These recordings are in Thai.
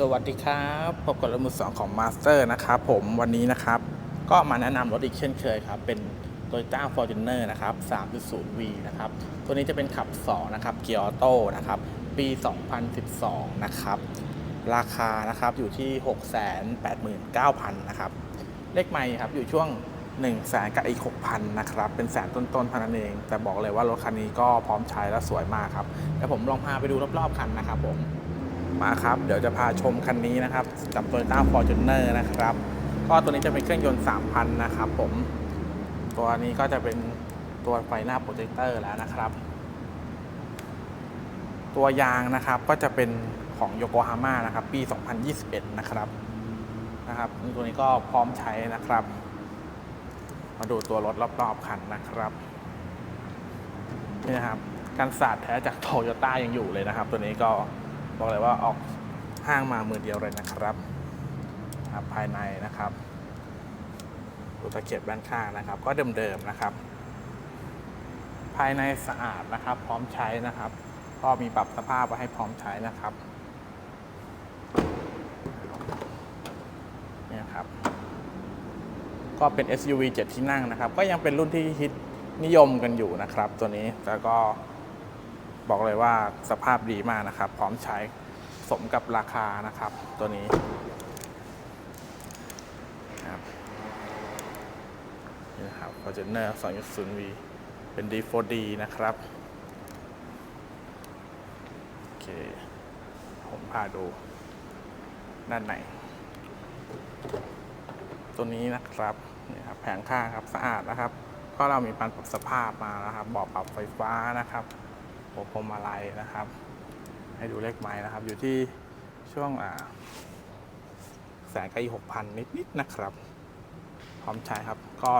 สวัสดีครับพบกับรถมือสองของ Master นะครับผมวันนี้นะครับ ก็มาแนะนำรถอีกเช่นเคยครับ เป็น Toyota Fortuner นะครับ 3.0V นะครับ ตัวนี้จะเป็นขับ 2 นะครับ เกียร์ออโต้นะครับ ปี 2012 นะครับ ราคานะครับอยู่ที่ 689,000 นะครับ เลขไม่ครับอยู่ช่วง 1 0 0 0 0แสนกับอีก 6,000 นะครับ เป็นแสนต้นๆเท่านั้นเอง แต่บอกเลยว่ารถคันนี้ก็พร้อมใช้และสวยมากครับเดี๋ยวผมลองพาไปดูรอบๆคันนะครับผม มาครับ เดี๋ยวจะพาชมคันนี้นะครับกับ Toyota Fortuner นะครับ ก็ตัวนี้จะเป็นเครื่องยนต์ 3,000 นะครับผม ตัวนี้ก็จะเป็นตัวไฟหน้าโปรเจคเตอร์แล้วนะครับ ตัวยางนะครับก็จะเป็นของโยโกฮาม่านะครับ ปี 2021 นะครับ นะครับ ตัวนี้ก็พร้อมใช้นะครับ มาดูตัวรถรอบๆคันนะครับ นี่นะครับการสาดแท้จากโตโยต้ายังอยู่เลยนะครับ ตัวนี้ก็ บอกเลยว่าออกห้างมามือเดียวเลยนะครับครับภายในนะครับดูตะเข็บด้านข้างนะครับ ก็เดิมๆนะครับ ภายในสะอาดนะครับ พร้อมใช้นะครับ ก็มีปรับสภาพไว้ให้พร้อมใช้นะครับเนี่ยครับ ก็เป็น SUV 7 ที่นั่งนะครับ ก็ยังเป็นรุ่นที่ฮิตนิยมกันอยู่นะครับ ตัวนี้แล้วก็ บอกเลยว่าสภาพดีมากนะครับ พร้อมใช้สมกับราคานะครับ ตัวนี้นะครับนี่นะครับ Fortuner 2.0V เป็น D4D นะครับโอเค ผมพาดูด้านในตัวนี้นะครับนี่ครับแผงข้างครับสะอาดนะครับ ก็เรามีปันปรับสภาพมานะครับบาะปรับไฟฟ้านะครับ หัวพวงมาลัยนะครับ ให้ดูเลขไม้นะครับ อยู่ที่ช่วงแสนกับอีหกพันนิดๆนะครับ พร้อมใช้ครับ ก็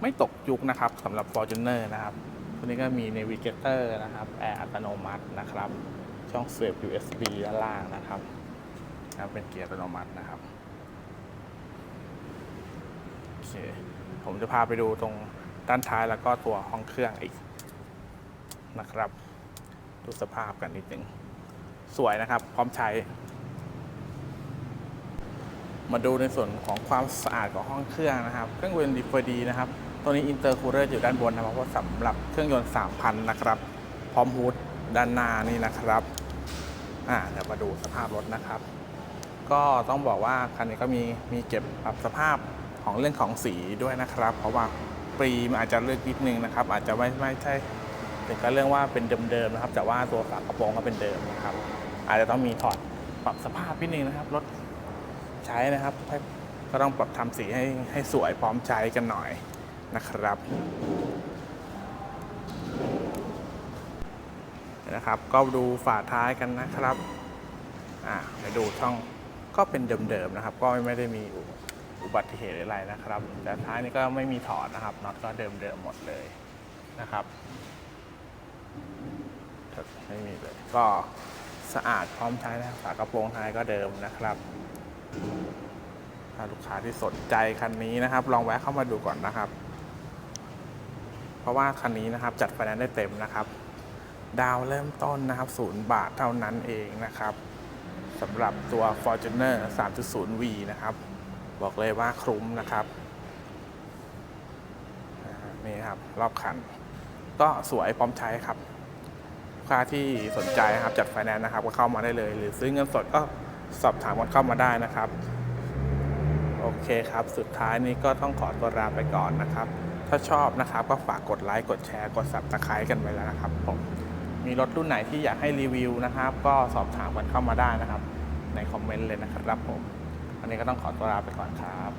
ไม่ตกยุคนะครับสำหรับ Fortuner นะครับตัวนี้ก็มี Navigator นะครับแอร์อัตโนมัตินะครับ ช่องเสียบ USB ด้านล่างนะครับนะครับเป็นเกียร์อัตโนมัตินะครับโอเคผมจะพาไปดูตรงด้านท้ายแล้วก็ตัวห้องเครื่องอีกนะครับ ดูสภาพกันนิดนึงสวยนะครับ พร้อมใช้ มาดูในส่วนของความสะอาดของห้องเครื่องนะครับ เครื่องยนต์ดีฟดีนะครับ ตัวนี้อินเตอร์คูลเลอร์อยู่ด้านบนนะครับเพราะสำหรับเครื่องยนต์ 3,000 นะครับ พร้อมฮูดด้านหน้านี่นะครับอ่าเดี๋ยวมาดูสภาพรถนะครับ ก็ต้องบอกว่าคันนี้ก็มีมีเก็บปรับสภาพของเรื่องของสีด้วยนะครับ เพราะว่าปรีมันอาจจะเลือกนิดนึงนะครับ อาจจะไม่ไม่ใช่ ถึงกับเรื่องว่าเป็นเดิมๆนะครับ แต่ว่าตัวฝากระโปรงก็เป็นเดิมนะครับ อาจจะต้องมีถอดปรับสภาพนิดนึงนะครับรถใช้นะครับ ก็ต้องปรับทำสีให้ให้สวยพร้อมใช้กันหน่อยนะครับนะครับ ก็ดูฝาท้ายกันนะครับอ่าไปดูช่องก็เป็นเดิมๆนะครับ ก็ไม่ได้มีอุอุบัติเหตุอะไรนะครับ แต่ท้ายนี้ก็ไม่มีถอดนะครับน็อตก็เดิมๆหมดเลยนะครับ ไม่มีเลยก็สะอาดพร้อมใช้นะครับฝากระโปรงท้ายก็เดิมนะครับ ถ้าลูกค้าที่สนใจคันนี้นะครับ ลองแวะเข้ามาดูก่อนนะครับ เพราะว่าคันนี้นะครับจัดไฟแนนซ์ได้เต็มนะครับ ดาวเริ่มต้นนะครับศูนย์บาทเท่านั้นเองนะครับสำหรับตัว Fortuner 3.0V นะครับ บอกเลยว่าคุ้มนะครับนี่ครับ รอบคัน ก็สวยพร้อมใช้ครับลูกค้าที่สนใจนะครับจัดไฟแนนซ์นะครับก็เข้ามาได้เลย หรือซื้อเงินสดก็สอบถามกันเข้ามาได้นะครับ โอเคครับ สุดท้ายนี้ก็ต้องขอตัวลาไปก่อนนะครับ ถ้าชอบนะครับก็ฝากกดไลค์กดแชร์กด subscribe กันไว้แล้วนะครับผมมีรถรุ่นไหนที่อยากให้รีวิวนะครับ ก็สอบถามกันเข้ามาได้นะครับ ในคอมเมนต์เลยนะครับผมวันนี้ก็ต้องขอตัวลาไปก่อนครับ